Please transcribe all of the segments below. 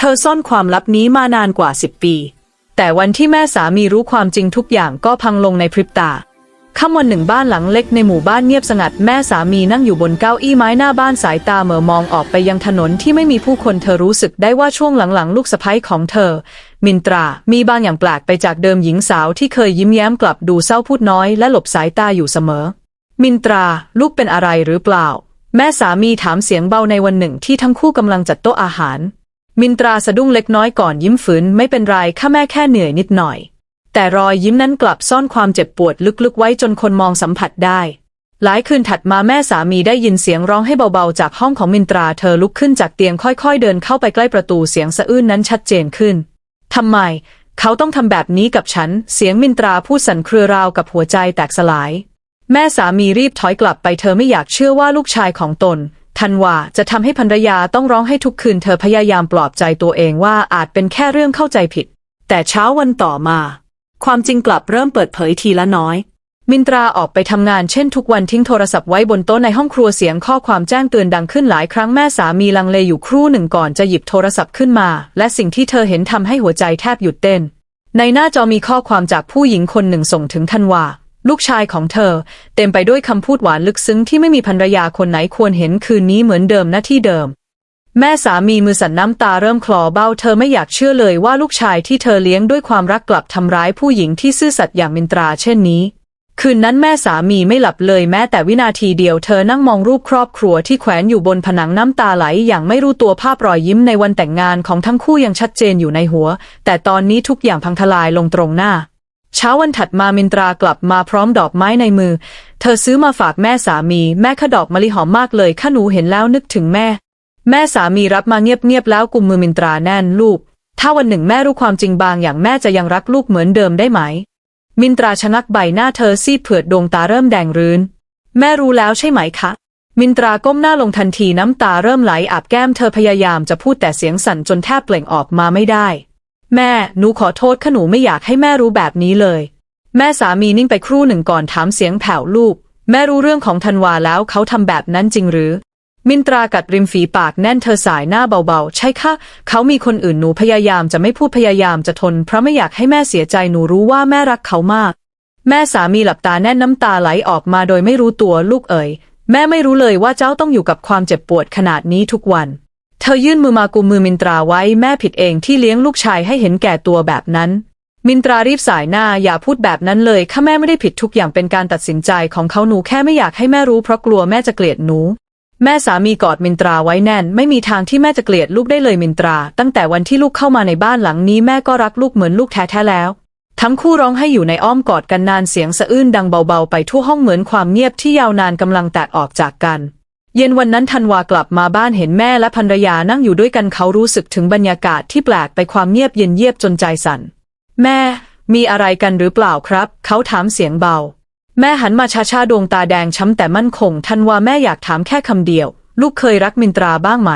เธอซ่อนความลับนี้มานานกว่าสิบปี แต่วันที่แม่สามีรู้ความจริงทุกอย่างก็พังลงในพริบตาค่ำวันหนึ่งบ้านหลังเล็กในหมู่บ้านเงียบสงัดแม่สามีนั่งอยู่บนเก้าอี้ไม้หน้าบ้านสายตาเหม่อมองออกไปยังถนนที่ไม่มีผู้คนเธอรู้สึกได้ว่าช่วงหลังๆ ลูกสะใภ้ของเธอ มินตรา มีบางอย่างแปลกไปจากเดิมหญิงสาวที่เคยยิ้มแย้มกลับดูเศร้าพูดน้อยและหลบสายตาอยู่เสมอ มินตรา ลูกเป็นอะไรหรือเปล่า แม่สามีถามเสียงเบาในวันหนึ่งที่ทั้งคู่กำลังจัดโต๊ะอาหาร มินตราสะดุ้งเล็กน้อยก่อนยิ้มฝืนไม่เป็นไรข้าแม่แค่เหนื่อยนิดหน่อย แต่รอยยิ้มนั้นกลับซ่อนความเจ็บปวดลึกๆไว้จนคนมองสัมผัสได้ หลายคืนถัดมาแม่สามีได้ยินเสียงร้องให้เบาๆ จากห้องของมินตราเธอลุกขึ้นจากเตียงค่อยๆ เดินเข้าไปใกล้ประตูเสียงสะอื้นนั้นชัดเจนขึ้นทำไม เขาต้องทำแบบนี้กับฉัน เสียงมินตราพูดสั่นเครือราวกับหัวใจแตกสลาย แม่สามีรีบถอยกลับไปเธอไม่อยากเชื่อว่าลูกชายของตน ทันว่าจะทำให้ภรรยาต้องร้องให้ทุกคืนเธอพยายามปลอบใจตัวเองว่าอาจเป็นแค่เรื่องเข้าใจผิด แต่เช้าวันต่อมา ความจริงกลับเริ่มเปิดเผยทีละน้อย มินตราออกไปทำงานเช่นทุกวันทิ้งโทรศัพท์ไว้บนโต๊ะในห้องครัวเสียงข้อความแจ้งเตือนดังขึ้นหลายครั้งแม่สามีลังเลอยู่ครู่หนึ่งก่อนจะหยิบโทรศัพท์ขึ้นมา และสิ่งที่เธอเห็นทำให้หัวใจแทบหยุดเต้น ในหน้าจอมีข้อความจากผู้หญิงคนหนึ่งส่งถึงธันวา ลูกชายของเธอ เต็มไปด้วยคำพูดหวานลึกซึ้งที่ไม่มีภรรยาคนไหนควรเห็นคืนนี้เหมือนเดิมหน้าที่เดิม แม่สามีมือสั่นน้ำตาเริ่มคลอเบ้าเธอไม่อยากเชื่อเลยว่าลูกชายที่เธอเลี้ยงด้วยความรักกลับทำร้ายผู้หญิงที่ซื่อสัตย์อย่างมินตราเช่นนี้ คืนนั้นแม่สามีไม่หลับเลยแม้แต่วินาทีเดียวเธอนั่งมองรูปครอบครัวที่แขวนอยู่บนผนังน้ำตาไหลอย่างไม่รู้ตัวภาพรอยยิ้มในวันแต่งงานของทั้งคู่ยังชัดเจนอยู่ในหัว แต่ตอนนี้ทุกอย่างพังทลายลงตรงหน้า เช้าวันถัดมามินตรากลับมาพร้อมดอกไม้ในมือ เธอซื้อมาฝากแม่สามี แม่ขะดอกมะลิหอมมากเลยข้าหนูเห็นแล้วนึกถึงแม่ แม่สามีรับมาเงียบๆแล้วกุมมือมินตราแน่นลูก ถ้าวันหนึ่งแม่รู้ความจริงบางอย่างแม่จะยังรักลูกเหมือนเดิมได้ไหม มินตราชะงักใบหน้าเธอซีดเผือดดวงตาเริ่มแดงรื้น แม่รู้แล้วใช่ไหมคะมินตราก้มหน้าลงทันทีน้ำตาเริ่มไหลอาบแก้มเธอพยายามจะพูดแต่เสียงสั่นจนแทบเปล่งออกมาไม่ได้ แม่ หนูขอโทษข้าหนูไม่อยากให้แม่รู้แบบนี้เลย แม่สามีนิ่งไปครู่หนึ่งก่อนถามเสียงแผ่วลูก แม่รู้เรื่องของธันวาแล้วเขาทำแบบนั้นจริงหรือ มินตรากัดริมฝีปากแน่นเธอสายหน้าเบาๆ ใช่ค่ะ เขามีคนอื่นหนูพยายามจะไม่พูดพยายามจะทน เพราะไม่อยากให้แม่เสียใจหนูรู้ว่าแม่รักเขามาก แม่สามีหลับตาแน่นน้ำตาไหลออกมาโดยไม่รู้ตัวลูกเอ๋ยแม่ไม่รู้เลยว่าเจ้าต้องอยู่กับความเจ็บปวดขนาดนี้ทุกวัน ธอยื่นมือมากุมมือมินตราไว้แม่ผิดเองที่เลี้ยงลูกชายให้เห็นแก่ตัวแบบนั้น มินตรารีบสายหน้าอย่าพูดแบบนั้นเลยข้าแม่ไม่ได้ผิดทุกอย่างเป็นการตัดสินใจของเขาหนูแค่ไม่อยากให้แม่รู้เพราะกลัวแม่จะเกลียดหนู แม่สามีกอดมินตราไว้แน่น ไม่มีทางที่แม่จะเกลียดลูกได้เลยมินตรา ตั้งแต่วันที่ลูกเข้ามาในบ้านหลังนี้แม่ก็รักลูกเหมือนลูกแท้ๆแล้ว ทั้งคู่ร้องให้อยู่ในอ้อมกอดกันนานเสียงสะอื้นดังเบาๆ ไปทั่วห้องเหมือนความเงียบที่ยาวนานกำลังแตกออกจากกัน เย็นวันนั้นธันวากลับมาบ้านเห็นแม่และภรรยานั่งอยู่ด้วยกันเขารู้สึกถึงบรรยากาศที่แปลกไปความเงียบเย็นเยียบจนใจสั่น แม่ มีอะไรกันหรือเปล่าครับ เขาถามเสียงเบา แม่หันมาชาชาดวงตาแดงช้ำแต่มั่นคงธันวาแม่อยากถามแค่คำเดียว ลูกเคยรักมินตราบ้างไหม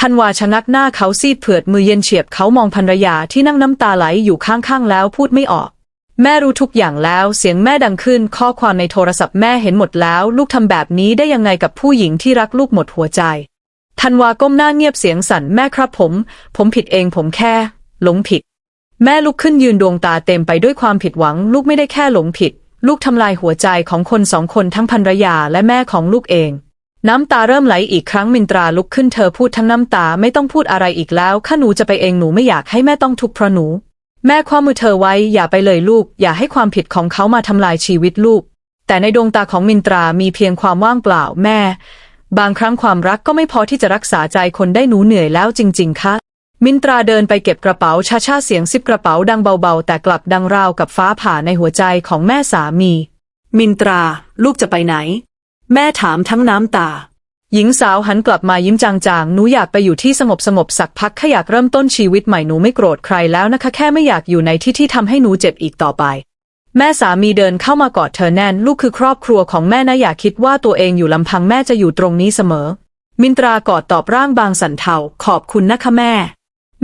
ธันวาชะงักหน้าเขาซีดเผือดมือเย็นเฉียบเขามองภรรยาที่นั่งน้ำตาไหลอยู่ข้างๆแล้วพูดไม่ออก แม่รู้ทุกอย่างแล้วเสียงแม่ดังขึ้น ข้อความในโทรศัพท์แม่เห็นหมดแล้ว ลูกทำแบบนี้ได้ยังไงกับผู้หญิงที่รักลูกหมดหัวใจธันวาก้มหน้าเงียบเสียงสั่นแม่ครับผม ผมผิดเองผมแค่หลงผิด แม่ลุกขึ้นยืนดวงตาเต็มไปด้วยความผิดหวัง ลูกไม่ได้แค่หลงผิด ลูกทำลายหัวใจของคนสองคนทั้งภรรยาและแม่ของลูกเอง น้ำตาเริ่มไหลอีกครั้งมินตราลุกขึ้นเธอพูดทั้งน้ำตาไม่ต้องพูดอะไรอีกแล้วข้าหนูจะไปเองหนูไม่อยากให้แม่ต้องทุกข์เพราะหนู แม่คว้ามือเธอไว้อย่าไปเลยลูก อย่าให้ความผิดของเขามาทำลายชีวิตลูก แต่ในดวงตาของมินตรามีเพียงความว่างเปล่าแม่ บางครั้งความรักก็ไม่พอที่จะรักษาใจคนได้หนูเหนื่อยแล้วจริง ๆคะมินตราเดินไปเก็บกระเป๋าชาชาเสียงซิบกระเป๋าดังเบาๆ แต่กลับดังราวกับฟ้าผ่าในหัวใจของแม่สามี มินตรา ลูกจะไปไหน แม่ถามทั้งน้ำตา หญิงสาวหันกลับมายิ้มจางๆ หนูอยากไปอยู่ที่สงบสงบสักพักแค่อยากเริ่มต้นชีวิตใหม่หนูไม่โกรธใครแล้วนะคะ แค่ไม่อยากอยู่ในที่ที่ทำให้หนูเจ็บอีกต่อไป แม่สามีเดินเข้ามากอดเธอแน่น ลูกคือครอบครัวของแม่นะอย่าคิดว่าตัวเองอยู่ลำพังแม่จะอยู่ตรงนี้เสมอ มินตรากอดตอบร่างบางสันเทาขอบคุณนะคะแม่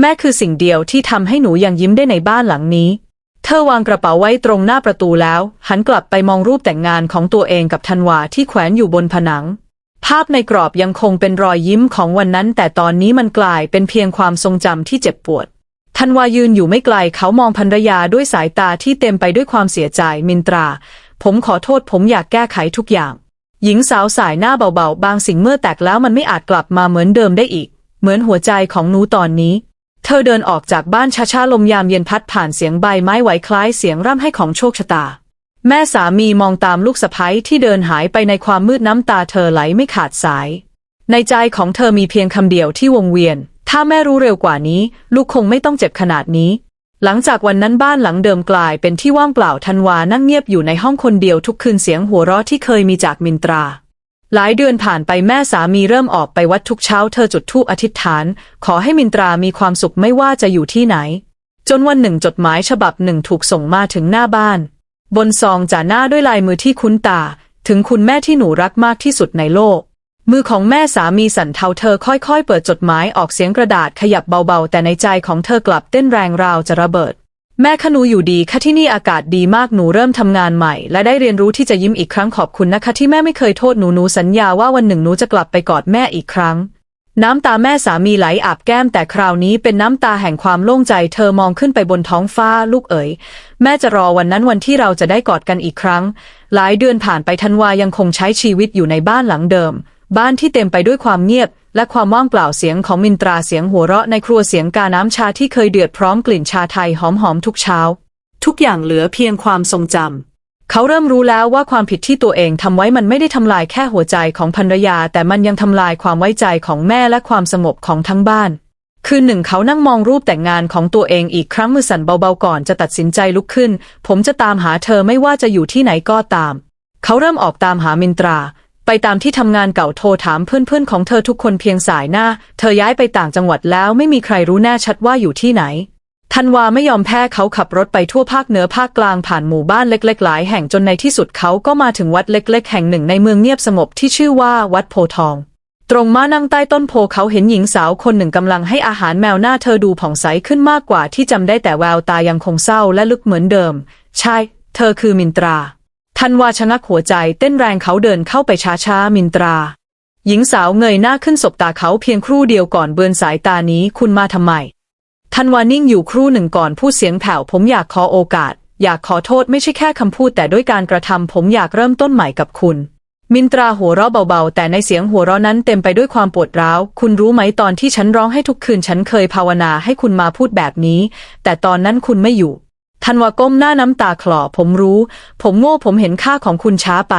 แม่คือสิ่งเดียวที่ทำให้หนูยังยิ้มได้ในบ้านหลังนี้เธอวางกระเป๋าไว้ตรงหน้าประตูแล้ว หันกลับไปมองรูปแต่งงานของตัวเองกับธันวาที่แขวนอยู่บนผนัง ภาพในกรอบยังคงเป็นรอยยิ้มของวันนั้น แต่ตอนนี้มันกลายเป็นเพียงความทรงจำที่เจ็บปวดธันวายืนอยู่ไม่ไกลเขามองภรรยาด้วยสายตาที่เต็มไปด้วยความเสียใจมินตรา ผมขอโทษผมอยากแก้ไขทุกอย่าง หญิงสาวสายหน้าเบาๆ บางสิ่งเมื่อแตกแล้วมันไม่อาจกลับมาเหมือนเดิมได้อีก เหมือนหัวใจของหนูตอนนี้ เธอเดินออกจากบ้านช้าๆลมยามเย็นพัดผ่านเสียงใบไม้ไหวคล้ายเสียงร่ำให้ของโชคชะตา แม่สามีมองตามลูกสะพ้ยที่เดินหายไปในความมืดน้ำตาเธอไหลไม่ขาดสาย ในใจของเธอมีเพียงคำเดียวที่วงเวียน ถ้าแม่รู้เร็วกว่านี้ ลูกคงไม่ต้องเจ็บขนาดนี้ หลังจากวันนั้นบ้านหลังเดิมกลายเป็นที่ว่างเปล่าธันวานั่งเงียบอยู่ในห้องคนเดียวทุกคืนเสียงหัวเราะที่เคยมีจากมินตรา หลายเดือนผ่านไปแม่สามีเริ่มออกไปวัดทุกเช้าเธอจุดธูปอธิษฐาน ขอให้มินตรามีความสุขไม่ว่าจะอยู่ที่ไหน จนวันหนึ่งจดหมายฉบับหนึ่งถูกส่งมาถึงหน้าบ้าน บนซองจ่าหน้าด้วยลายมือที่คุ้นตา ถึงคุณแม่ที่หนูรักมากที่สุดในโลก มือของแม่สามีสั่นเทาเธอค่อยๆ เปิดจดหมายออกเสียงกระดาษขยับเบาๆ แต่ในใจของเธอกลับเต้นแรงราวจะระเบิด แม่ขนูอยู่ดีค่ะที่นี่อากาศดีมากหนูเริ่มทำงานใหม่ และได้เรียนรู้ที่จะยิ้มอีกครั้งขอบคุณนะคะ ที่แม่ไม่เคยโทษหนูหนูสัญญาว่าวันหนึ่งหนูจะกลับไปกอดแม่อีกครั้ง น้ำตาแม่สามีไหลอาบแก้มแต่คราวนี้เป็นน้ำตาแห่งความโล่งใจ เธอมองขึ้นไปบนท้องฟ้าลูกเอ๋ย แม่จะรอวันนั้นวันที่เราจะได้กอดกันอีกครั้ง หลายเดือนผ่านไปธันวายังคงใช้ชีวิตอยู่ในบ้านหลังเดิม บ้านที่เต็มไปด้วยความเงียบ และความว่างเปล่าเสียงของมินตราเสียงหัวเราะในครัวเสียงกาน้ำชาที่เคยเดือดพร้อมกลิ่นชาไทยหอมๆทุกเช้า ทุกอย่างเหลือเพียงความทรงจำ เขาเริ่มรู้แล้วว่าความผิดที่ตัวเองทำไว้มันไม่ได้ทำลายแค่หัวใจของภรรยา แต่มันยังทำลายความไว้ใจของแม่และความสงบของทั้งบ้าน คืนหนึ่งเขานั่งมองรูปแต่งงานของตัวเองอีกครั้งมือสั่นเบาๆก่อนจะตัดสินใจลุกขึ้น ผมจะตามหาเธอไม่ว่าจะอยู่ที่ไหนก็ตาม เขาเริ่มออกตามหามินตรา ไปตามที่ทำงานเก่าโทรถามเพื่อนๆของเธอทุกคนเพียงสายหน้า เธอย้ายไปต่างจังหวัดแล้วไม่มีใครรู้แน่ชัดว่าอยู่ที่ไหน ธันวาไม่ยอมแพ้เขาขับรถไปทั่วภาคเหนือภาคกลางผ่านหมู่บ้านเล็ก ๆ หลายแห่งจนในที่สุดเขาก็มาถึงวัดเล็ก ๆ แห่งหนึ่งในเมืองเงียบสงบที่ชื่อว่าวัดโพทอง ตรงมานั่งใต้ต้นโพเขาเห็นหญิงสาวคนหนึ่งกำลังให้อาหารแมวหน้าเธอดูผ่องใสขึ้นมากกว่าที่จำได้แต่แววตายังคงเศร้าและลึกเหมือนเดิม ใช่ เธอคือมินตราธันวาชะงักหัวใจเต้นแรงเขาเดินเข้าไปช้าๆมินตรา หญิงสาวเงยหน้าขึ้นสบตาเขาเพียงครู่เดียวก่อนเบือนสายตานี้คุณมาทำไม ทันวานิ่งอยู่ครู่หนึ่งก่อนพูดเสียงแผ่วผมอยากขอโอกาส อยากขอโทษไม่ใช่แค่คำพูดแต่ด้วยการกระทำผมอยากเริ่มต้นใหม่กับคุณ มินตราหัวเราะเบาๆ แต่ในเสียงหัวเราะนั้นเต็มไปด้วยความปวดร้าว คุณรู้ไหมตอนที่ฉันร้องให้ทุกคืนฉันเคยภาวนาให้คุณมาพูดแบบนี้ แต่ตอนนั้นคุณไม่อยู่ทันวาก้มหน้าน้ำตาคลอผมรู้ ผมโง่ผมเห็นค่าของคุณช้าไป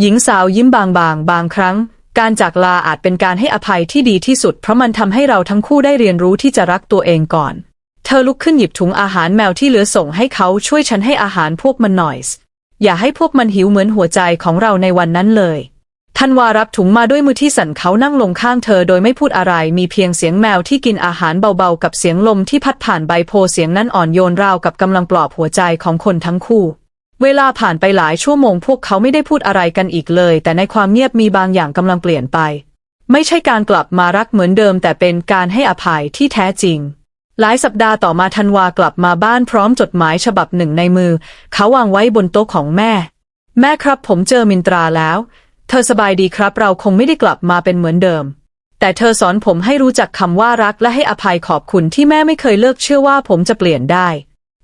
หญิงสาวยิ้มบางๆบางครั้ง การจากลาอาจเป็นการให้อภัยที่ดีที่สุด เพราะมันทำให้เราทั้งคู่ได้เรียนรู้ที่จะรักตัวเองก่อน เธอลุกขึ้นหยิบถุงอาหารแมวที่เหลือส่งให้เขาช่วยฉันให้อาหารพวกมันหน่อยสอย่าให้พวกมันหิวเหมือนหัวใจของเราในวันนั้นเลยทันวารับถุงมาด้วยมือที่สั่นเขานั่งลงข้างเธอโดยไม่พูดอะไรมีเพียงเสียงแมวที่กินอาหารเบาๆ กับเสียงลมที่พัดผ่านใบโพเสียงนั้นอ่อนโยนราวกับกำลังปลอบหัวใจของคนทั้งคู่ เวลาผ่านไปหลายชั่วโมงพวกเขาไม่ได้พูดอะไรกันอีกเลย แต่ในความเงียบมีบางอย่างกำลังเปลี่ยนไป ไม่ใช่การกลับมารักเหมือนเดิม แต่เป็นการให้อภัยที่แท้จริง หลายสัปดาห์ต่อมาธันวากลับมาบ้านพร้อมจดหมายฉบับหนึ่งในมือ เขาวางไว้บนโต๊ะของแม่ แม่ครับผมเจอมินตราแล้ว เธอสบายดีครับเราคงไม่ได้กลับมาเป็นเหมือนเดิม แต่เธอสอนผมให้รู้จักคำว่ารักและให้อภัยขอบคุณที่แม่ไม่เคยเลิกเชื่อว่าผมจะเปลี่ยนได้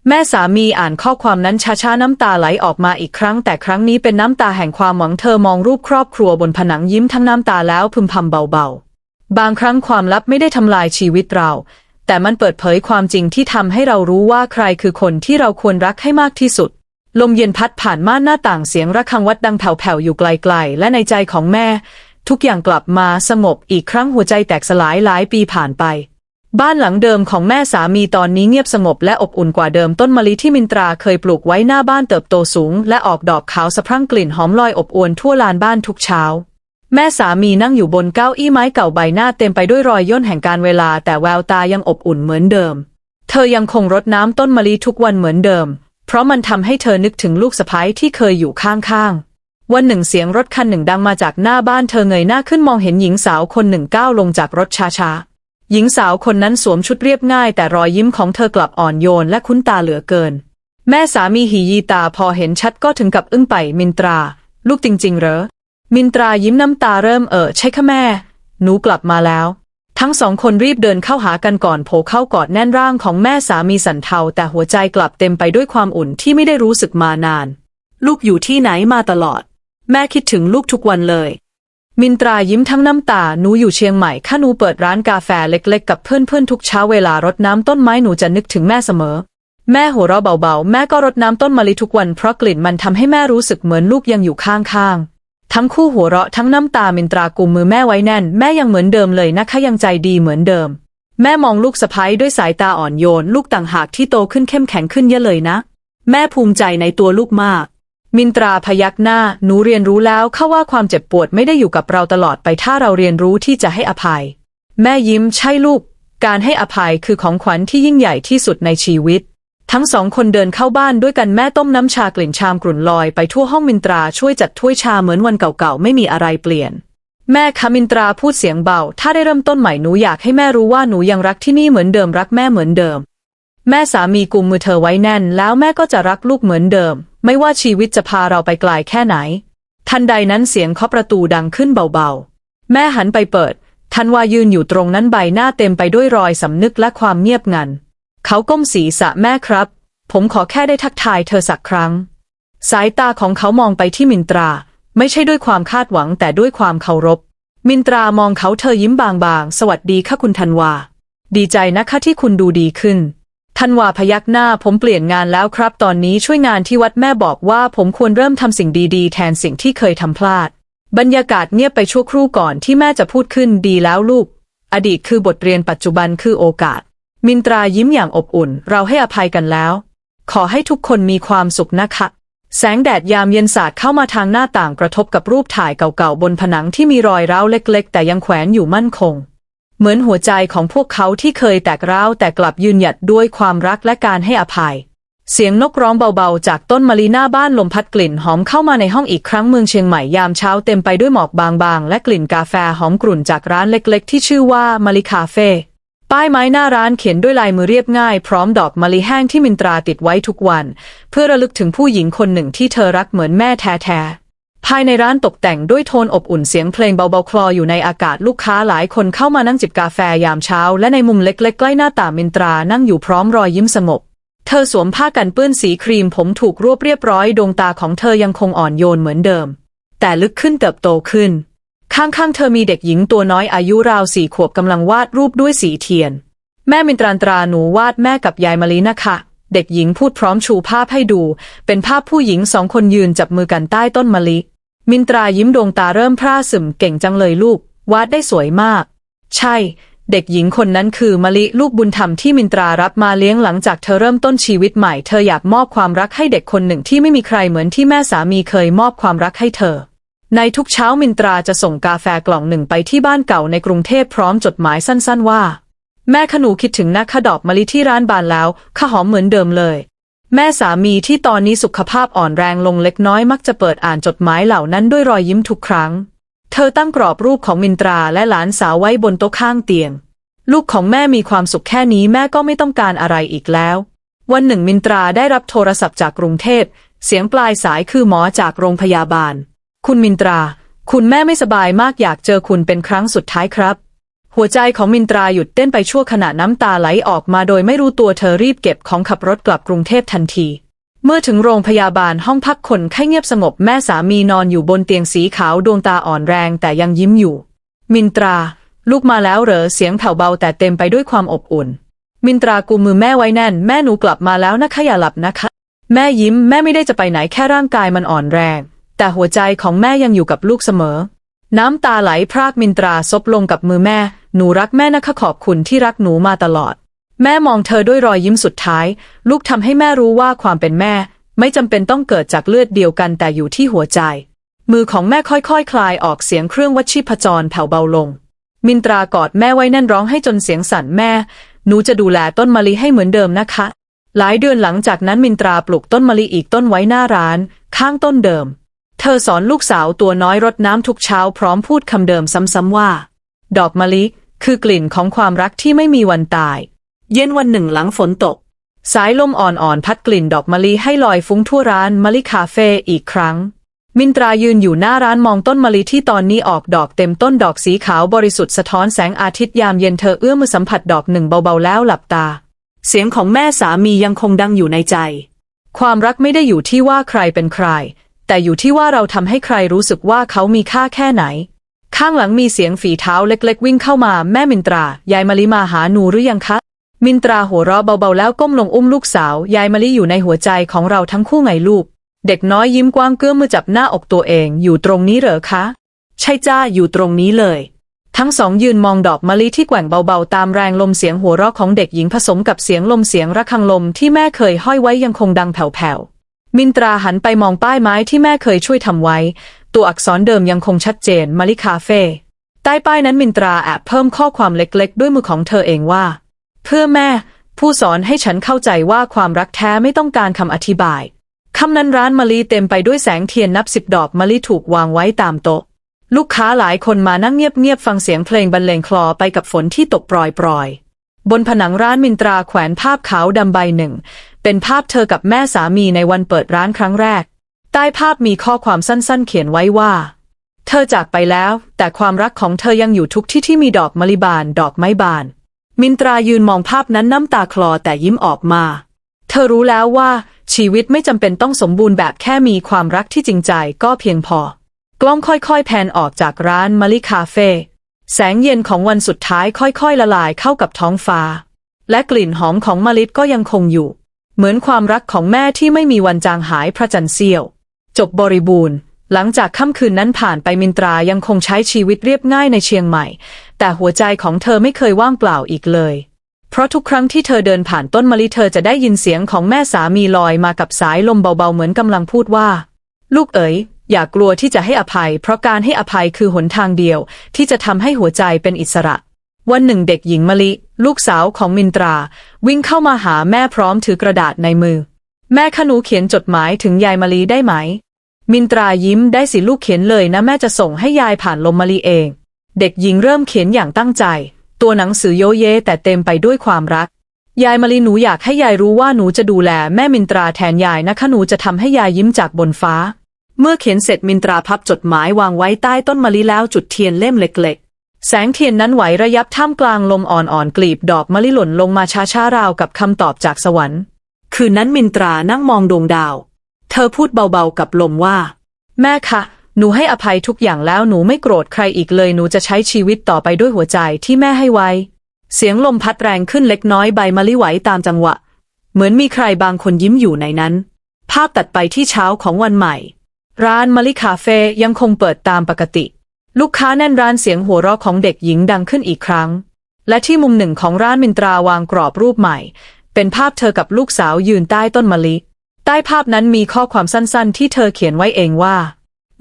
แม่สามีอ่านข้อความนั้นช้าๆน้ำตาไหลออกมาอีกครั้ง แต่ครั้งนี้เป็นน้ำตาแห่งความหวังเธอมองรูปครอบครัวบนผนังยิ้มทั้งน้ำตาแล้วพึมพำเบาๆ บางครั้งความลับไม่ได้ทำลายชีวิตเรา แต่มันเปิดเผยความจริงที่ทำให้เรารู้ว่าใครคือคนที่เราควรรักให้มากที่สุด ลมเย็นพัดผ่านม่านหน้าต่างเสียงระฆังวัดดังแผ่วๆอยู่ไกลๆ และในใจของแม่ ทุกอย่างกลับมาสงบอีกครั้งหัวใจแตกสลายหลายปีผ่านไป บ้านหลังเดิมของแม่สามีตอนนี้เงียบสงบและอบอุ่นกว่าเดิมต้นมะลิที่มินตราเคยปลูกไว้หน้าบ้านเติบโตสูง และออกดอกขาวสะพรั่งกลิ่นหอมลอยอบอวนทั่วลานบ้านทุกเช้า แม่สามีนั่งอยู่บนเก้าอี้ไม้เก่าใบหน้าเต็มไปด้วยรอยย่นแห่งการเวลา แต่แววตายังอบอุ่นเหมือนเดิม เธอยังคงรดน้ำต้นมะลิทุกวันเหมือนเดิม เพราะมันทำให้เธอนึกถึงลูกสะใภ้ที่เคยอยู่ข้างๆวันหนึ่งเสียงรถคันหนึ่งดังมาจากหน้าบ้านเธอเงยหน้าขึ้นมองเห็นหญิงสาวคนหนึ่งก้าวลงจากรถช้าๆ หญิงสาวคนนั้นสวมชุดเรียบง่าย แต่รอยยิ้มของเธอกลับอ่อนโยนและคุ้นตาเหลือเกิน แม่สามีหียีตาพอเห็นชัดก็ถึงกับอึ้งไปมินตรา ลูกจริง ๆ เหรอ มินตรายิ้มน้ำตาเริ่มเอ่อใช่ค่ะแม่ หนูกลับมาแล้ว ทั้งสองคนรีบเดินเข้าหากันก่อนโผเข้ากอดแน่นร่างของแม่สามีสันเทา แต่หัวใจกลับเต็มไปด้วยความอุ่นที่ไม่ได้รู้สึกมานาน ลูกอยู่ที่ไหนมาตลอด แม่คิดถึงลูกทุกวันเลย มินตรายิ้มทั้งน้ำตา หนูอยู่เชียงใหม่ข้าหนูเปิดร้านกาแฟเล็กๆ กับเพื่อนๆ ทุกเช้าเวลารดน้ำต้นไม้หนูจะนึกถึงแม่เสมอ แม่หัวเราะเบาๆ แม่ก็รดน้ำต้นมะลิทุกวันเพราะกลิ่นมันทำให้แม่รู้สึกเหมือนลูกยังอยู่ข้างๆ ทั้งคู่หัวเราะทั้งน้ำตามินตรากุมมือแม่ไว้แน่น แม่ยังเหมือนเดิมเลยนะคะยังใจดีเหมือนเดิม แม่มองลูกสะพ้ยด้วยสายตาอ่อนโยน ลูกต่างหากที่โตขึ้นเข้มแข็งขึ้นเยอะเลยนะ แม่ภูมิใจในตัวลูกมาก มินตราพยักหน้า หนูเรียนรู้แล้วเข้าว่าความเจ็บปวดไม่ได้อยู่กับเราตลอดไปถ้าเราเรียนรู้ที่จะให้อภัย แม่ยิ้มใช่ลูก การให้อภัยคือของขวัญที่ยิ่งใหญ่ที่สุดในชีวิต ทั้งสองคนเดินเข้าบ้านด้วยกันแม่ต้มน้ำชากลิ่นชามกลุ่นลอยไปทั่วห้องมินตราช่วยจัดถ้วยชาเหมือนวันเก่าๆไม่มีอะไรเปลี่ยน แม่คะมินตราพูดเสียงเบา ถ้าได้เริ่มต้นใหม่หนูอยากให้แม่รู้ว่าหนูยังรักที่นี่เหมือนเดิมรักแม่เหมือนเดิม แม่สามีกุมมือเธอไว้แน่น แล้วแม่ก็จะรักลูกเหมือนเดิม ไม่ว่าชีวิตจะพาเราไปไกลแค่ไหน ทันใดนั้นเสียงเคาะประตูดังขึ้นเบาๆ แม่หันไปเปิด ทันวายืนอยู่ตรงนั้นใบหน้าเต็มไปด้วยรอยสำนึกและความเงียบงัน เขาก้มศีรษะแม่ครับ ผมขอแค่ได้ทักทายเธอสักครั้ง สายตาของเขามองไปที่มินตรา ไม่ใช่ด้วยความคาดหวังแต่ด้วยความเคารพ มินตรามองเขาเธอยิ้มบางๆ สวัสดีค่ะคุณธันวา ดีใจนะคะที่คุณดูดีขึ้น ธันวาพยักหน้าผมเปลี่ยนงานแล้วครับ ตอนนี้ช่วยงานที่วัดแม่บอกว่าผมควรเริ่มทำสิ่งดีๆ แทนสิ่งที่เคยทำพลาด บรรยากาศเงียบไปชั่วครู่ก่อนที่แม่จะพูดขึ้นดีแล้วลูก อดีตคือบทเรียนปัจจุบันคือโอกาส มินตรายิ้มอย่างอบอุ่น เราให้อภัยกันแล้ว ขอให้ทุกคนมีความสุขนะคะแสงแดดยามเย็นสาดเข้ามาทางหน้าต่างกระทบกับรูปถ่ายเก่าๆบนผนังที่มีรอยร้าวเล็ก ๆ แต่ยังแขวนอยู่มั่นคง เหมือนหัวใจของพวกเขาที่เคยแตกร้าวแต่กลับยืนหยัดด้วยความรักและการให้อภัย เสียงนกร้องเบาๆ จากต้นมะลิหน้าบ้านลมพัดกลิ่นหอมเข้ามาในห้องอีกครั้งเมืองเชียงใหม่ยามเช้าเต็มไปด้วยหมอกบางๆ และกลิ่นกาแฟหอมกรุ่นจากร้านเล็กๆ ที่ชื่อว่ามะลิคาเฟ่ป้ายไม้หน้าร้านเขียนด้วยลายมือเรียบง่าย พร้อมดอกมะลิแห้งที่มินตราติดไว้ทุกวัน เพื่อระลึกถึงผู้หญิงคนหนึ่งที่เธอรักเหมือนแม่แท้ๆ ภายในร้านตกแต่งด้วยโทนอบอุ่นเสียงเพลงเบาๆคลออยู่ในอากาศลูกค้าหลายคนเข้ามานั่งจิบกาแฟยามเช้า และในมุมเล็ก ๆ ใกล้หน้าต่างมินตรานั่งอยู่พร้อมรอยยิ้มสงบเธอสวมผ้ากันเปื้อนสีครีมผมถูกรวบเรียบร้อยดวงตาของเธอยังคงอ่อนโยนเหมือนเดิม แต่ลึกขึ้นเติบโตขึ้น ข้างๆเธอมีเด็กหญิงตัวน้อยอายุราวสี่ขวบกำลังวาดรูปด้วยสีเทียน แม่มินตราตราหนูวาดแม่กับยายมะลินะคะเด็กหญิงพูดพร้อมชูภาพให้ดู เป็นภาพผู้หญิงสองคนยืนจับมือกันใต้ต้นมะลิ มินตรายิ้มดวงตาเริ่มพร่าซึมเก่งจังเลยลูก วาดได้สวยมาก ใช่ เด็กหญิงคนนั้นคือมะลิลูกบุญธรรมที่มินตรารับมาเลี้ยงหลังจากเธอเริ่มต้นชีวิตใหม่เธออยากมอบความรักให้เด็กคนหนึ่งที่ไม่มีใครเหมือนที่แม่สามีเคยมอบความรักให้เธอ ในทุกเช้ามินตราจะส่งกาแฟกล่องหนึ่งไปที่บ้านเก่าในกรุงเทพพร้อมจดหมายสั้นๆว่า แม่ขนูคิดถึงนะคะดอกมะลิที่ร้านบานแล้วข้าหอมเหมือนเดิมเลย แม่สามีที่ตอนนี้สุขภาพอ่อนแรงลงเล็กน้อยมักจะเปิดอ่านจดหมายเหล่านั้นด้วยรอยยิ้มทุกครั้ง เธอตั้งกรอบรูปของมินตราและหลานสาวไว้บนโต๊ะข้างเตียง ลูกของแม่มีความสุขแค่นี้แม่ก็ไม่ต้องการอะไรอีกแล้ว วันหนึ่งมินตราได้รับโทรศัพท์จากกรุงเทพ เสียงปลายสายคือหมอจากโรงพยาบาล คุณมินตรา คุณแม่ไม่สบายมากอยากเจอคุณเป็นครั้งสุดท้ายครับ หัวใจของมินตราหยุดเต้นไปชั่วขณะน้ำตาไหลออกมาโดยไม่รู้ตัวเธอรีบเก็บของขับรถกลับกรุงเทพทันที เมื่อถึงโรงพยาบาลห้องพักคนไข้เงียบสงบแม่สามีนอนอยู่บนเตียงสีขาวดวงตาอ่อนแรงแต่ยังยิ้มอยู่ มินตรา ลูกมาแล้วเหรอเสียงแผ่วเบาแต่เต็มไปด้วยความอบอุ่น มินตรากุมมือแม่ไว้แน่น แม่หนูกลับมาแล้วนะคะอย่าหลับนะคะ แม่ยิ้มแม่ไม่ได้จะไปไหนแค่ร่างกายมันอ่อนแรง แต่หัวใจของแม่ยังอยู่กับลูกเสมอ น้ำตาไหลพรากมินตราซบลงกับมือแม่ หนูรักแม่นะคะขอบคุณที่รักหนูมาตลอด แม่มองเธอด้วยรอยยิ้มสุดท้าย ลูกทำให้แม่รู้ว่าความเป็นแม่ ไม่จำเป็นต้องเกิดจากเลือดเดียวกันแต่อยู่ที่หัวใจ มือของแม่ค่อยๆคคลายออกเสียงเครื่องวัดชีพจรแผ่วเบาลง มินตรากอดแม่ไว้แน่นร้องให้จนเสียงสั่นแม่ หนูจะดูแลต้นมะลิให้เหมือนเดิมนะคะ หลายเดือนหลังจากนั้นมินตราปลูกต้นมะลิอีกต้นไว้หน้าร้าน ข้างต้นเดิม เธอสอนลูกสาวตัวน้อยรดน้ำทุกเช้าพร้อมพูดคำเดิมซ้ำๆว่า ดอกมะลิคือกลิ่นของความรักที่ไม่มีวันตาย เย็นวันหนึ่งหลังฝนตก สายลมอ่อนๆพัดกลิ่นดอกมะลิให้ลอยฟุ้งทั่วร้านมะลิคาเฟ่อีกครั้ง มินตรายืนอยู่หน้าร้านมองต้นมะลิที่ตอนนี้ออกดอกเต็มต้นดอกสีขาวบริสุทธิ์สะท้อนแสงอาทิตย์ยามเย็นเธอเอื้อมมือสัมผัสดอกหนึ่งเบาๆแล้วหลับตา เสียงของแม่สามียังคงดังอยู่ในใจ ความรักไม่ได้อยู่ที่ว่าใครเป็นใคร แต่อยู่ที่ว่าเราทำให้ใครรู้สึกว่าเขามีค่าแค่ไหน ข้างหลังมีเสียงฝีเท้าเล็ก ๆ วิ่งเข้ามาแม่มินตรายายมะลิมาหาหนูหรือยังคะ มินตราหัวเราะเบาๆแล้วก้มลงอุ้มลูกสาวยายมะลิอยู่ในหัวใจของเราทั้งคู่ไงลูก เด็กน้อยยิ้มกว้างเกื้อมมือจับหน้าอกตัวเองอยู่ตรงนี้เหรอคะ ใช่จ้าอยู่ตรงนี้เลย ทั้งสองยืนมองดอกมะลิที่แกว่งเบาๆ ตามแรงลมเสียงหัวเราะของเด็กหญิงผสมกับเสียงลมเสียงระฆังลมที่แม่เคยห้อยไว้ยังคงดังแผ่วๆ มินตราหันไปมองป้ายไม้ที่แม่เคยช่วยทำไว้ ตัวอักษรเดิมยังคงชัดเจนมะลิคาเฟ่ใต้ป้ายนั้นมินตราแอบเพิ่มข้อความเล็กๆ ด้วยมือของเธอเองว่า เพื่อแม่ ผู้สอนให้ฉันเข้าใจว่าความรักแท้ไม่ต้องการคำอธิบายคำนั้นร้านมะลิเต็มไปด้วยแสงเทียนนับสิบดอกมะลิถูกวางไว้ตามโต๊ะ ลูกค้าหลายคนมานั่งเงียบๆฟังเสียงเพลงบรรเลงคลอไปกับฝนที่ตกปรอยๆ บนผนังร้านมินตราแขวนภาพขาวดำใบหนึ่ง เป็นภาพเธอกับแม่สามีในวันเปิดร้านครั้งแรก ใต้ภาพมีข้อความสั้นๆ เขียนไว้ว่า เธอจากไปแล้ว แต่ความรักของเธอยังอยู่ทุกที่ที่มีดอกมะลิบาน ดอกไม้บาน มินตรายืนมองภาพนั้นน้ำตาคลอแต่ยิ้มออกมา เธอรู้แล้วว่า ชีวิตไม่จำเป็นต้องสมบูรณ์แบบแค่มีความรักที่จริงใจก็เพียงพอ กล้องค่อยๆ แพนออกจากร้านมะลิคาเฟ่ แสงเย็นของวันสุดท้ายค่อยๆ ละลายเข้ากับท้องฟ้า และกลิ่นหอมของมะลิก็ยังคงอยู่ เหมือนความรักของแม่ที่ไม่มีวันจางหายพระจันทร์เสี้ยว จบบริบูรณ์ หลังจากค่ำคืนนั้นผ่านไปมินตรายังคงใช้ชีวิตเรียบง่ายในเชียงใหม่ แต่หัวใจของเธอไม่เคยว่างเปล่าอีกเลย เพราะทุกครั้งที่เธอเดินผ่านต้นมะลิเธอจะได้ยินเสียงของแม่สามีลอยมากับสายลมเบาๆเหมือนกำลังพูดว่า ลูกเอ๋ย อย่ากลัวที่จะให้อภัย เพราะการให้อภัยคือหนทางเดียว ที่จะทำให้หัวใจเป็นอิสระ วันหนึ่งเด็กหญิงมะลิ ลูกสาวของมินตรา วิ่งเข้ามาหาแม่พร้อมถือกระดาษในมือ แม่ขนูเขียนจดหมายถึงยายมะลิได้ไหม มินตรายิ้มได้สิลูกเขียนเลยนะแม่จะส่งให้ยายผ่านลมมะลิเอง เด็กหญิงเริ่มเขียนอย่างตั้งใจ ตัวหนังสือโยเยแต่เต็มไปด้วยความรักยายมะลิหนูอยากให้ยายรู้ว่าหนูจะดูแลแม่มินตราแทนยายนะคะหนูจะทำให้ยายยิ้มจากบนฟ้า เมื่อเขียนเสร็จมินตราพับจดหมายวางไว้ใต้ต้นมะลิแล้วจุดเทียนเล่มเล็กๆ แสงเทียนนั้นไหวระยับท่ามกลางลมอ่อนๆ กลีบดอกมะลิหล่นลงมาช้าๆราวกับคำตอบจากสวรรค์ คืนนั้นมินตรานั่งมองดวงดาว เธอพูดเบาๆกับลมว่า แม่คะหนูให้อภัยทุกอย่างแล้วหนูไม่โกรธใครอีกเลยหนูจะใช้ชีวิตต่อไปด้วยหัวใจที่แม่ให้ไว้ เสียงลมพัดแรงขึ้นเล็กน้อยใบมะลิไหวตามจังหวะ เหมือนมีใครบางคนยิ้มอยู่ในนั้น ภาพตัดไปที่เช้าของวันใหม่ ร้านมะลิคาเฟ่ยังคงเปิดตามปกติ ลูกค้าแน่นร้านเสียงหัวเราะของเด็กหญิงดังขึ้นอีกครั้ง และที่มุมหนึ่งของร้านมินตราวางกรอบรูปใหม่ เป็นภาพเธอกับลูกสาวยืนใต้ต้นมะลิ ใต้ภาพนั้นมีข้อความสั้นๆ ที่เธอเขียนไว้เองว่า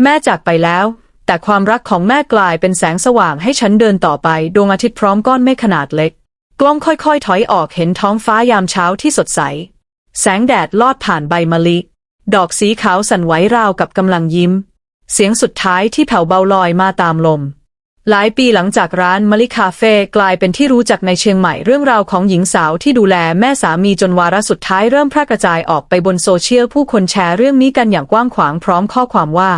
แม่จากไปแล้ว แต่ความรักของแม่กลายเป็นแสงสว่างให้ฉันเดินต่อไป ดวงอาทิตย์พร้อมก้อนเมฆขนาดเล็ก กล้องค่อยๆ ถอยออกเห็นท้องฟ้ายามเช้าที่สดใส แสงแดดลอดผ่านใบมะลิ ดอกสีขาวสั่นไหวราวกับกำลังยิ้ม เสียงสุดท้ายที่แผ่วเบาลอยมาตามลม หลายปีหลังจากร้านมะลิคาเฟ่กลายเป็นที่รู้จักในเชียงใหม่เรื่องราวของหญิงสาวที่ดูแลแม่สามีจนวาระสุดท้ายเริ่มแพร่กระจายออกไปบนโซเชียลผู้คนแชร์เรื่องนี้กันอย่างกว้างขวางพร้อมข้อความว่า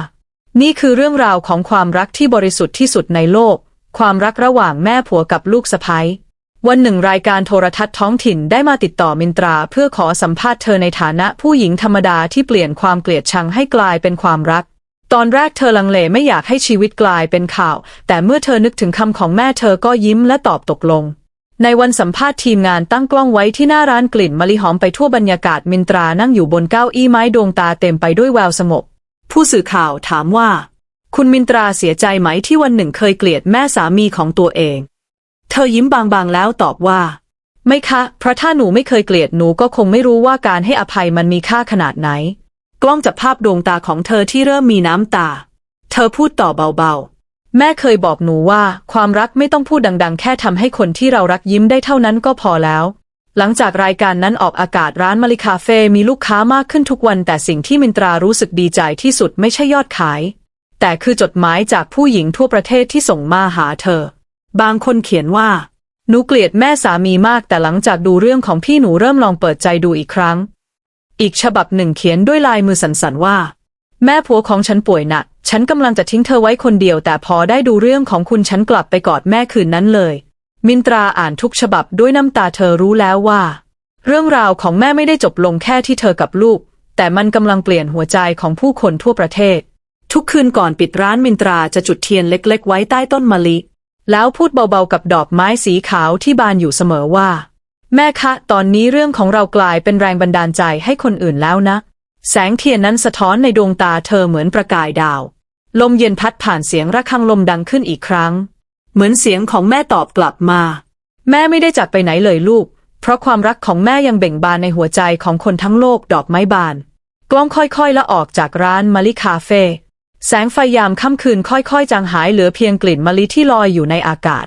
นี่คือเรื่องราวของความรักที่บริสุทธิ์ที่สุดในโลก ความรักระหว่างแม่ผัวกับลูกสะใภ้ วันหนึ่งรายการโทรทัศน์ท้องถิ่นได้มาติดต่อมินตราเพื่อขอสัมภาษณ์เธอในฐานะผู้หญิงธรรมดาที่เปลี่ยนความเกลียดชังให้กลายเป็นความรัก ตอนแรกเธอลังเลไม่อยากให้ชีวิตกลายเป็นข่าว แต่เมื่อเธอนึกถึงคำของแม่เธอก็ยิ้มและตอบตกลง ในวันสัมภาษณ์ทีมงานตั้งกล้องไว้ที่หน้าร้านกลิ่นมะลิหอมไปทั่วบรรยากาศมินตรานั่งอยู่บนเก้าอี้ไม้ดวงตาเต็มไปด้วยแววสงบผู้สื่อข่าวถามว่า คุณมินตราเสียใจไหมที่วันหนึ่งเคยเกลียดแม่สามีของตัวเอง เธอยิ้มบางๆแล้วตอบว่า ไม่คะ เพราะถ้าหนูไม่เคยเกลียดหนูก็คงไม่รู้ว่าการให้อภัยมันมีค่าขนาดไหน กล้องจับภาพดวงตาของเธอที่เริ่มมีน้ำตา เธอพูดต่อเบาๆ แม่เคยบอกหนูว่าความรักไม่ต้องพูดดัง ๆ แค่ทำให้คนที่เรารักยิ้มได้เท่านั้นก็พอแล้ว หลังจากรายการนั้นออกอากาศร้านมาริคาเฟ่มีลูกค้ามากขึ้นทุกวัน แต่สิ่งที่มินตรารู้สึกดีใจที่สุดไม่ใช่ยอดขาย แต่คือจดหมายจากผู้หญิงทั่วประเทศที่ส่งมาหาเธอ บางคนเขียนว่า หนูเกลียดแม่สามีมากแต่หลังจากดูเรื่องของพี่หนูเริ่มลองเปิดใจดูอีกครั้ง อีกฉบับหนึ่งเขียนด้วยลายมือสันๆว่า แม่ผัวของฉันป่วยหนัก ฉันกำลังจะทิ้งเธอไว้คนเดียว แต่พอได้ดูเรื่องของคุณฉันกลับไปกอดแม่คืนนั้นเลย มินตราอ่านทุกฉบับด้วยน้ำตาเธอรู้แล้วว่า เรื่องราวของแม่ไม่ได้จบลงแค่ที่เธอกับลูก แต่มันกำลังเปลี่ยนหัวใจของผู้คนทั่วประเทศ ทุกคืนก่อนปิดร้านมินตราจะจุดเทียนเล็ก ๆ ไว้ใต้ต้นมะลิ แล้วพูดเบาๆกับดอกไม้สีขาวที่บานอยู่เสมอว่า แม่คะ ตอนนี้เรื่องของเรากลายเป็นแรงบันดาลใจให้คนอื่นแล้วนะ แสงเทียนนั้นสะท้อนในดวงตาเธอเหมือนประกายดาว ลมเย็นพัดผ่านเสียงระฆังลมดังขึ้นอีกครั้ง เหมือนเสียงของแม่ตอบกลับมา แม่ไม่ได้จากไปไหนเลยลูก เพราะความรักของแม่ยังเบ่งบานในหัวใจของคนทั้งโลกดอกไม้บาน กล้องค่อยๆละออกจากร้านมาลิคาเฟ่ แสงไฟยามค่ำคืนค่อยๆ จางหายเหลือเพียงกลิ่นมะลิที่ลอยอยู่ในอากาศ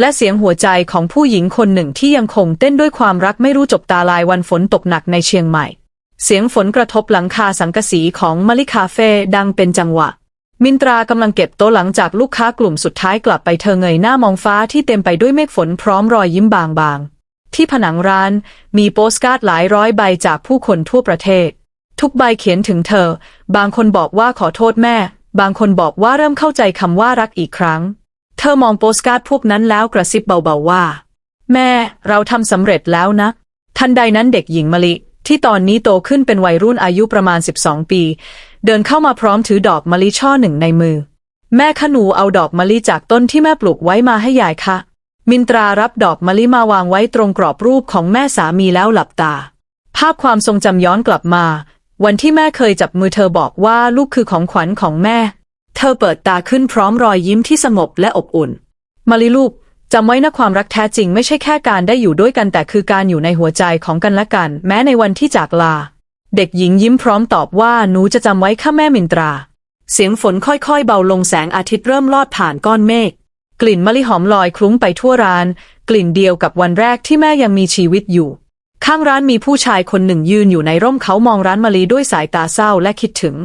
และเสียงหัวใจของผู้หญิงคนหนึ่งที่ยังคงเต้นด้วยความรักไม่รู้จบตาลายวันฝนตกหนักในเชียงใหม่ เสียงฝนกระทบหลังคาสังกะสีของมาลิคาเฟ่ดังเป็นจังหวะ มินตรากำลังเก็บโต๊ะหลังจากลูกค้ากลุ่มสุดท้ายกลับไปเธอเงยหน้ามองฟ้าที่เต็มไปด้วยเมฆฝนพร้อมรอยยิ้มบางๆ ที่ผนังร้านมีโปสการ์ดหลายร้อยใบจากผู้คนทั่วประเทศ ทุกใบเขียนถึงเธอ บางคนบอกว่าขอโทษแม่ บางคนบอกว่าเริ่มเข้าใจคำว่ารักอีกครั้ง เธอมองโปสการ์ดพวกนั้นแล้วกระซิบเบาๆว่า แม่ เราทำสำเร็จแล้วนะ ทันใดนั้นเด็กหญิงมะลิ ที่ตอนนี้โตขึ้นเป็นวัยรุ่นอายุประมาณ 12 ปี เดินเข้ามาพร้อมถือดอกมะลิช่อหนึ่งในมือ แม่ขนูเอาดอกมะลิจากต้นที่แม่ปลูกไว้มาให้ยายค่ะ มินตรารับดอกมะลิมาวางไว้ตรงกรอบรูปของแม่สามีแล้วหลับตา ภาพความทรงจำย้อนกลับมา วันที่แม่เคยจับมือเธอบอกว่าลูกคือของขวัญของแม่ เธอเปิดตาขึ้นพร้อมรอยยิ้มที่สงบและอบอุ่นมะลิลูกจำไว้นะความรักแท้จริงไม่ใช่แค่การได้อยู่ด้วยกันแต่คือการอยู่ในหัวใจของกันและกัน แม้ในวันที่จากลา เด็กหญิงยิ้มพร้อมตอบว่าหนูจะจำไว้ข้าแม่มินตรา เสียงฝนค่อยๆ เบาลงแสงอาทิตย์เริ่มลอดผ่านก้อนเมฆกลิ่นมะลิหอมลอยคลุ้งไปทั่วร้าน กลิ่นเดียวกับวันแรกที่แม่ยังมีชีวิตอยู่ ข้างร้านมีผู้ชายคนหนึ่งยืนอยู่ในร่มเขามองร้านมะลิด้วยสายตาเศร้าและคิดถึง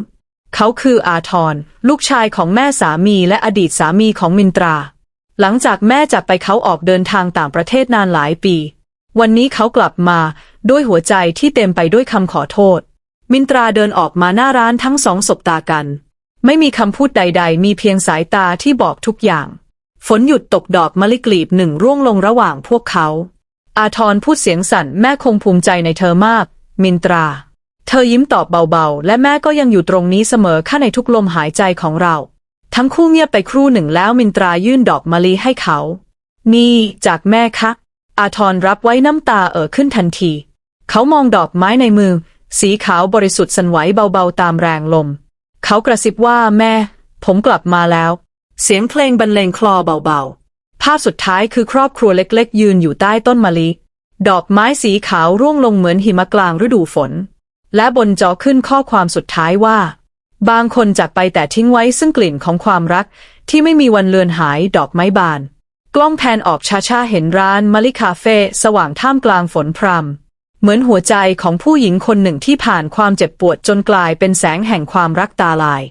เขาคืออาทร ลูกชายของแม่สามีและอดีตสามีของมินตรา หลังจากแม่จากไปเขาออกเดินทางต่างประเทศนานหลายปี วันนี้เขากลับมาด้วยหัวใจที่เต็มไปด้วยคำขอโทษ มินตราเดินออกมาหน้าร้านทั้งสองสบตากัน ไม่มีคำพูดใด ๆ มีเพียงสายตาที่บอกทุกอย่าง ฝนหยุดตกดอกมะลิกลีบหนึ่งร่วงลงระหว่างพวกเขา อาทรพูดเสียงสั่นแม่คงภูมิใจในเธอมาก มินตรา เธอยิ้มตอบเบาๆ และแม่ก็ยังอยู่ตรงนี้เสมอข้าในทุกลมหายใจของเรา ทั้งคู่เงียบไปครู่หนึ่งแล้วมินตรายื่นดอกมะลิให้เขา นี่จากแม่คะ อาทรรับไว้น้ำตาเอ่อขึ้นทันที เขามองดอกไม้ในมือ สีขาวบริสุทธิ์สันไหวเบาๆตามแรงลม เขากระซิบว่าแม่ ผมกลับมาแล้ว เสียงเพลงบรรเลงคลอเบาๆ ภาพสุดท้ายคือครอบครัวเล็กๆ ยืนอยู่ใต้ต้นมะลิ ดอกไม้สีขาวร่วงลงเหมือนหิมะกลางฤดูฝน และบนจอขึ้นข้อความสุดท้ายว่า บางคนจากไปแต่ทิ้งไว้ซึ่งกลิ่นของความรัก ที่ไม่มีวันเลือนหายดอกไม้บาน กล้องแพนออกช้าๆเห็นร้านมะลิคาเฟ่สว่างท่ามกลางฝนพรำเหมือนหัวใจของผู้หญิงคนหนึ่งที่ผ่านความเจ็บปวดจนกลายเป็นแสงแห่งความรักตาลาย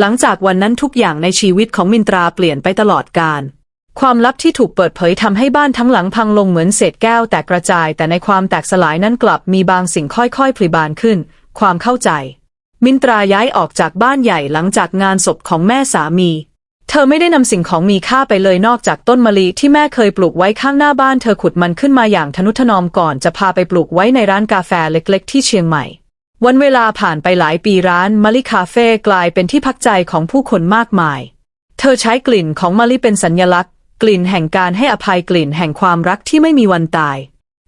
หลังจากวันนั้นทุกอย่างในชีวิตของมินตราเปลี่ยนไปตลอดกาลความลับที่ถูกเปิดเผยทำให้บ้านทั้งหลังพังลงเหมือนเศษแก้วแตกกระจาย แต่ในความแตกสลายนั้นกลับมีบางสิ่งค่อยๆพลิบานขึ้น ความเข้าใจ มินตราย้ายออกจากบ้านใหญ่หลังจากงานศพของแม่สามี เธอไม่ได้นำสิ่งของมีค่าไปเลยนอกจากต้นมะลิที่แม่เคยปลูกไว้ข้างหน้าบ้านเธอขุดมันขึ้นมาอย่างทนุถนอมก่อนจะพาไปปลูกไว้ในร้านกาแฟเล็ก ๆ ที่เชียงใหม่ วันเวลาผ่านไปหลายปีร้านมะลิคาเฟ่กลายเป็นที่พักใจของผู้คนมากมาย เธอใช้กลิ่นของมะลิเป็นสัญลักษณ์ กลิ่นแห่งการให้อภัยกลิ่นแห่งความรักที่ไม่มีวันตาย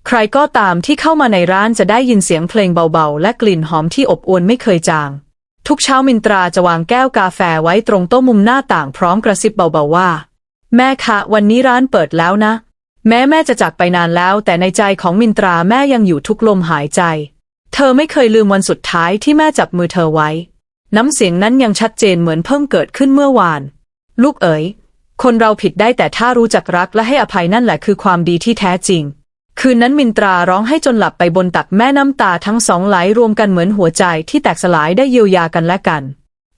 ใครก็ตามที่เข้ามาในร้านจะได้ยินเสียงเพลงเบาๆ และกลิ่นหอมที่อบอวลไม่เคยจาง ทุกเช้ามินตราจะวางแก้วกาแฟไว้ตรงโต๊ะมุมหน้าต่างพร้อมกระซิบเบาๆว่า แม่คะวันนี้ร้านเปิดแล้วนะ แม้แม่จะจากไปนานแล้ว แต่ในใจของมินตราแม่ยังอยู่ทุกลมหายใจ เธอไม่เคยลืมวันสุดท้ายที่แม่จับมือเธอไว้ น้ำเสียงนั้นยังชัดเจนเหมือนเพิ่งเกิดขึ้นเมื่อวาน ลูกเอ๋ย คนเราผิดได้แต่ถ้ารู้จักรักและให้อภัยนั่นแหละคือความดีที่แท้จริง คืนนั้นมินตราร้องให้จนหลับไปบนตักแม่น้ำตาทั้งสองไหลรวมกันเหมือนหัวใจที่แตกสลายได้เยียวยากันและกัน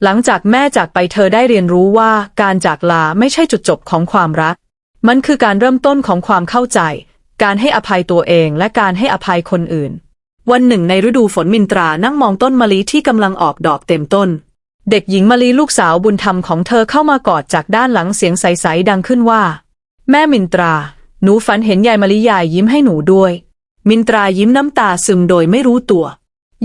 หลังจากแม่จากไปเธอได้เรียนรู้ว่าการจากลาไม่ใช่จุดจบของความรัก มันคือการเริ่มต้นของความเข้าใจ การให้อภัยตัวเองและการให้อภัยคนอื่น วันหนึ่งในฤดูฝนมินตรานั่งมองต้นมะลิที่กำลังออกดอกเต็มต้น เด็กหญิงมะลิลูกสาวบุญธรรมของเธอเข้ามากอดจากด้านหลังเสียงใสๆดังขึ้นว่า แม่มินตรา หนูฝันเห็นยายมะลิยายยิ้มให้หนูด้วย มินตรายิ้มน้ำตาซึมโดยไม่รู้ตัว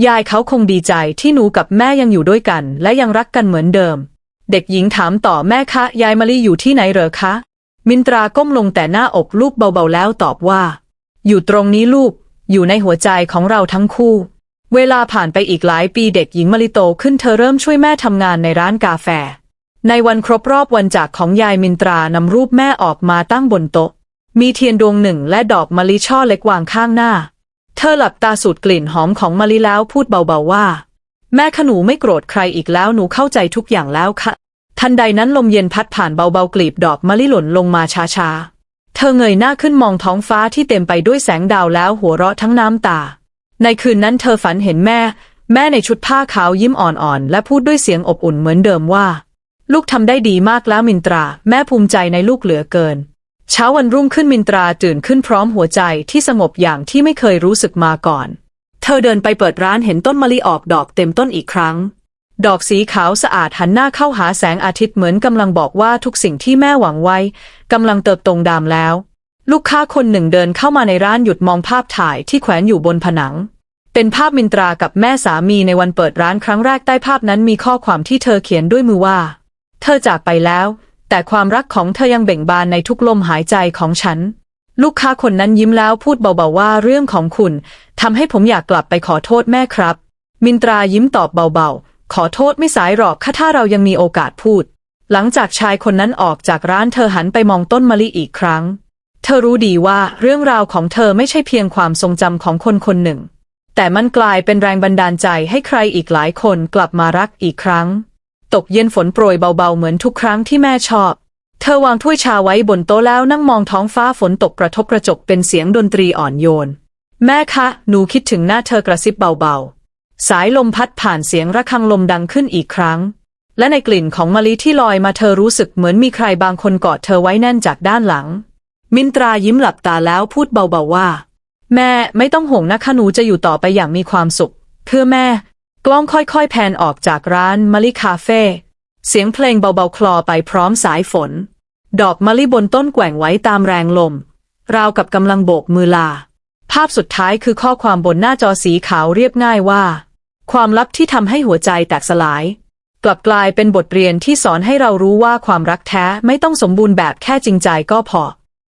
ยายเขาคงดีใจที่หนูกับแม่ยังอยู่ด้วยกัน และยังรักกันเหมือนเดิม เด็กหญิงถามต่อแม่คะยายมะลิอยู่ที่ไหนเหรอคะ มินตราก้มลงแต่หน้าอกลูกเบาๆแล้วตอบว่า อยู่ตรงนี้ลูก อยู่ในหัวใจของเราทั้งคู่ เวลาผ่านไปอีกหลายปีเด็กหญิงมะลิโตขึ้นเธอเริ่มช่วยแม่ทำงานในร้านกาแฟ ในวันครบรอบวันจากของยายมินตรานำรูปแม่ออกมาตั้งบนโต๊ะ มีเทียนดวงหนึ่งและดอกมะลิช่อเล็กวางข้างหน้า เธอหลับตาสูดกลิ่นหอมของมะลิแล้วพูดเบาๆว่า แม่ขหนูไม่โกรธใครอีกแล้วหนูเข้าใจทุกอย่างแล้วค่ะ ทันใดนั้นลมเย็นพัดผ่านเบาๆกลีบดอกมะลิหล่นลงมาช้าๆ เธอเงยหน้าขึ้นมองท้องฟ้าที่เต็มไปด้วยแสงดาวแล้วหัวเราะทั้งน้ำตา ในคืนนั้นเธอฝันเห็นแม่ แม่ในชุดผ้าขาวยิ้มอ่อนๆ และพูดด้วยเสียงอบอุ่นเหมือนเดิมว่า ลูกทำได้ดีมากแล้วมินตรา แม่ภูมิใจในลูกเหลือเกิน เช้าวันรุ่งขึ้นมินตราตื่นขึ้นพร้อมหัวใจที่สงบอย่างที่ไม่เคยรู้สึกมาก่อน เธอเดินไปเปิดร้านเห็นต้นมะลิออกดอกเต็มต้นอีกครั้ง ดอกสีขาวสะอาดหันหน้าเข้าหาแสงอาทิตย์เหมือนกำลังบอกว่าทุกสิ่งที่แม่หวังไว้กำลังเติบโตดามแล้ว ลูกค้าคนหนึ่งเดินเข้ามาในร้านหยุดมองภาพถ่ายที่แขวนอยู่บนผนัง เป็นภาพมินตรากับแม่สามีในวันเปิดร้านครั้งแรกใต้ภาพนั้นมีข้อความที่เธอเขียนด้วยมือว่า เธอจากไปแล้ว แต่ความรักของเธอยังเบ่งบานในทุกลมหายใจของฉันลูกค้าคนนั้นยิ้มแล้วพูดเบาๆว่าเรื่องของคุณทำให้ผมอยากกลับไปขอโทษแม่ครับ มินตรายิ้มตอบเบาๆ ขอโทษไม่สายหรอกค่ะถ้าเรายังมีโอกาสพูด หลังจากชายคนนั้นออกจากร้านเธอหันไปมองต้นมะลิอีกครั้ง เธอรู้ดีว่าเรื่องราวของเธอไม่ใช่เพียงความทรงจำของคนคนหนึ่ง แต่มันกลายเป็นแรงบันดาลใจให้ใครอีกหลายคนกลับมารักอีกครั้ง ตกเย็นฝนโปรยเบาๆเหมือนทุกครั้งที่แม่ชอบ เธอวางถ้วยชาไว้บนโต๊ะแล้วนั่งมองท้องฟ้าฝนตกกระทบกระจกเป็นเสียงดนตรีอ่อนโยน แม่คะ หนูคิดถึงหน้าเธอกระซิบเบาๆ สายลมพัดผ่านเสียงระฆังลมดังขึ้นอีกครั้ง และในกลิ่นของมะลิที่ลอยมาเธอรู้สึกเหมือนมีใครบางคนกอดเธอไว้แน่นจากด้านหลัง มินตรายิ้มหลับตาแล้วพูดเบาๆว่า แม่ไม่ต้องห่วงนะคะหนูจะอยู่ต่อไปอย่างมีความสุข เพื่อแม่ กล้องค่อยๆแพนออกจากร้านมะลิคาเฟ่เสียงเพลงเบาๆคลอไปพร้อมสายฝน ดอกมะลิบนต้นแกว่งไว้ตามแรงลม ราวกับกำลังโบกมือลา ภาพสุดท้ายคือข้อความบนหน้าจอสีขาวเรียบง่ายว่า ความลับที่ทำให้หัวใจแตกสลาย กลับกลายเป็นบทเรียนที่สอนให้เรารู้ว่าความรักแท้ไม่ต้องสมบูรณ์แบบแค่จริงใจก็พอ